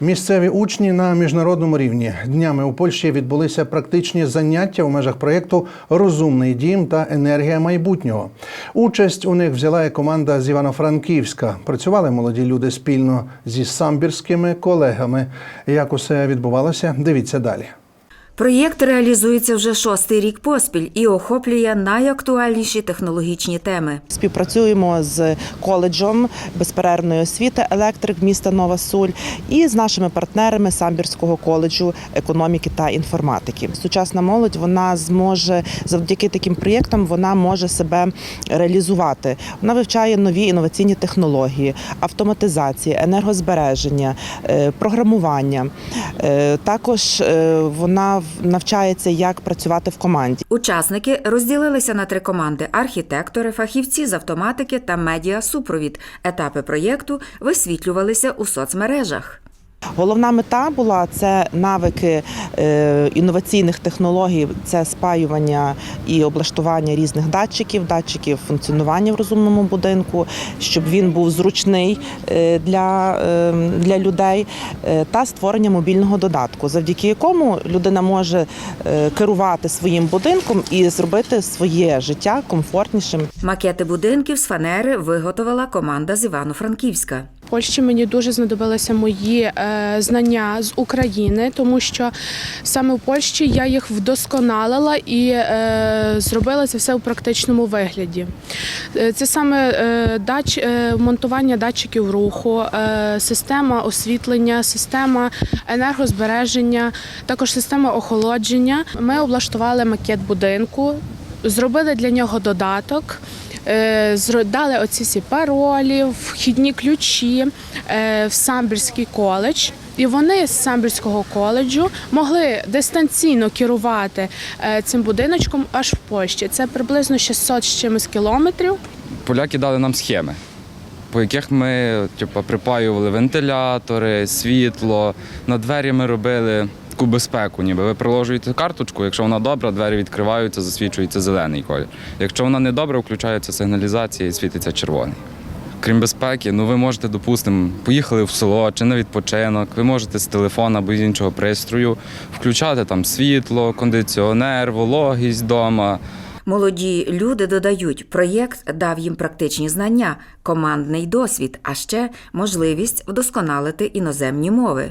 Місцеві учні на міжнародному рівні днями у Польщі відбулися практичні заняття у межах проєкту Розумний дім та енергія майбутнього. Участь у них взяла і команда з Івано-Франківська. Працювали молоді люди спільно зі самбірськими колегами. Як усе відбувалося, дивіться далі. Проєкт реалізується вже шостий рік поспіль і охоплює найактуальніші технологічні теми. Співпрацюємо з коледжем безперервної освіти електрик міста Нова Суль і з нашими партнерами Самбірського коледжу економіки та інформатики. Сучасна молодь вона зможе завдяки таким проєктам вона може себе реалізувати. Вона вивчає нові інноваційні технології, автоматизації, енергозбереження, е, програмування. Е, Також е, вона навчається, як працювати в команді. Учасники розділилися на три команди: архітектори, фахівці з автоматики та медіасупровід. Етапи проєкту висвітлювалися у соцмережах. Головна мета була це навики е, інноваційних технологій, це спаювання і облаштування різних датчиків, датчиків функціонування в розумному будинку, щоб він був зручний е, для, е, для людей, та створення мобільного додатку, завдяки якому людина може керувати своїм будинком і зробити своє життя комфортнішим. Макети будинків з фанери виготовила команда з Івано-Франківська. Польщі мені дуже знадобилися мої е, знання з України, тому що саме в Польщі я їх вдосконалила і е, зробила це все у практичному вигляді. Е, Це саме дач, монтування датчиків руху, система освітлення, система енергозбереження, також система охолодження. Ми облаштували макет будинку, зробили для нього додаток. Е, дали оці всі паролі, вхідні ключі е, в Самбірський коледж. І вони з Самбірського коледжу могли дистанційно керувати е, цим будиночком аж в Польщі. Це приблизно 600 з чимось кілометрів. поляки дали нам схеми, по яких ми типу, припаювали вентилятори, світло. На двері ми робили таку безпеку, ніби ви приложуєте карточку, якщо вона добра, двері відкриваються, засвічується зелений колір. Якщо вона не добра, включається сигналізація і світиться червоний. Крім безпеки, ну ви можете, допустимо, поїхали в село чи на відпочинок, ви можете з телефона або з іншого пристрою включати там світло, кондиціонер, вологість вдома. Молоді люди додають, проєкт дав їм практичні знання, командний досвід, а ще можливість вдосконалити іноземні мови.